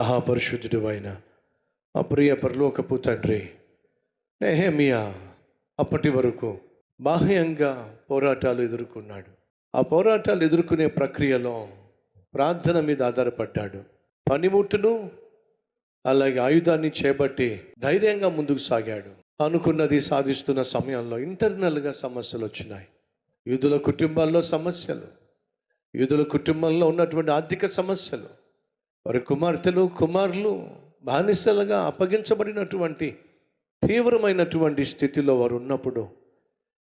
మహాపరిశుద్ధుడు అయిన మా ప్రియ పరలోకపు తండ్రి నెహేమియా అప్పటి వరకు బాహ్యంగా పోరాటాలు ఎదుర్కొన్నాడు. ఆ పోరాటాలు ఎదుర్కొనే ప్రక్రియలో ప్రార్థన మీద ఆధారపడ్డాడు. పనిముట్టును అలాగే ఆయుధాన్ని చేపట్టి ధైర్యంగా ముందుకు సాగాడు. అనుకున్నది సాధిస్తున్న సమయంలో ఇంటర్నల్గా సమస్యలు వచ్చినాయి. యూదుల కుటుంబాల్లో సమస్యలు యూదుల కుటుంబంలో ఉన్నటువంటి ఆర్థిక సమస్యలు వారి కుమార్తెలు కుమారులు బానిసలుగా అప్పగించబడినటువంటి తీవ్రమైనటువంటి స్థితిలో వారు ఉన్నప్పుడు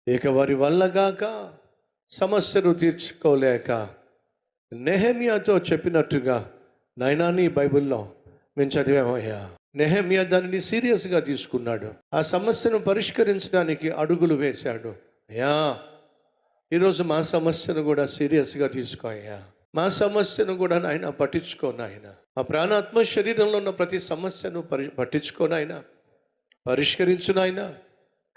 ఇక వారి వల్లగాక సమస్యను తీర్చుకోలేక నెహమియాతో చెప్పినట్టుగా నైనా నీ బైబిల్లో మేము చదివామయ్యా. నెహమియా దానిని సీరియస్గా తీసుకున్నాడు. ఆ సమస్యను పరిష్కరించడానికి అడుగులు వేశాడు. అయ్యా ఈరోజు మా సమస్యను కూడా సీరియస్గా తీసుకో అయ్యా. మా సమస్యను కూడా నాయన పట్టించుకో నాయన. మా ప్రాణాత్మ శరీరంలో ఉన్న ప్రతి సమస్యను పరి పట్టించుకో నాయన. పరిష్కరించు నాయన.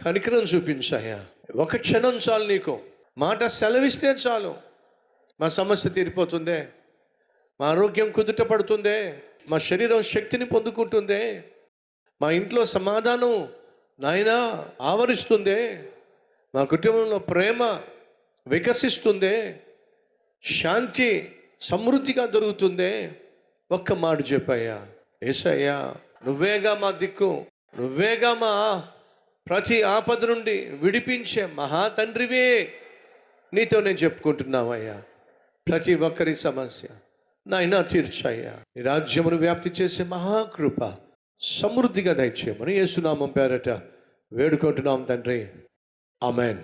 కనికరం చూపించాయా ఒక క్షణం చాలు నీకు. మాట సెలవిస్తే చాలు. మా సమస్య తీరిపోతుందే. మా ఆరోగ్యం కుదుట పడుతుందే. మా శరీరం శక్తిని పొందుకుంటుందే. మా ఇంట్లో సమాధానం నాయనా ఆవరిస్తుందే. మా కుటుంబంలో ప్రేమ వికసిస్తుందే. శాంతి సమృద్ధిగా దొరుకుతుందే. ఒక్క మాట చెప్పయ్యా. ఏసయ్యా నువ్వేగా మా దిక్కు నువ్వేగా మా ప్రతి ఆపద నుండి విడిపించే మహా తండ్రివే నీతో నేను చెప్పుకుంటున్నావయ్యా. ప్రతి ఒక్కరి సమస్య నాయన తీర్చాయ్యా. నీ రాజ్యమును వ్యాప్తి చేసే మహాకృప సమృద్ధిగా దయచేయమని యేసునామం పేరట వేడుకుంటున్నాం తండ్రి. ఆమెన్.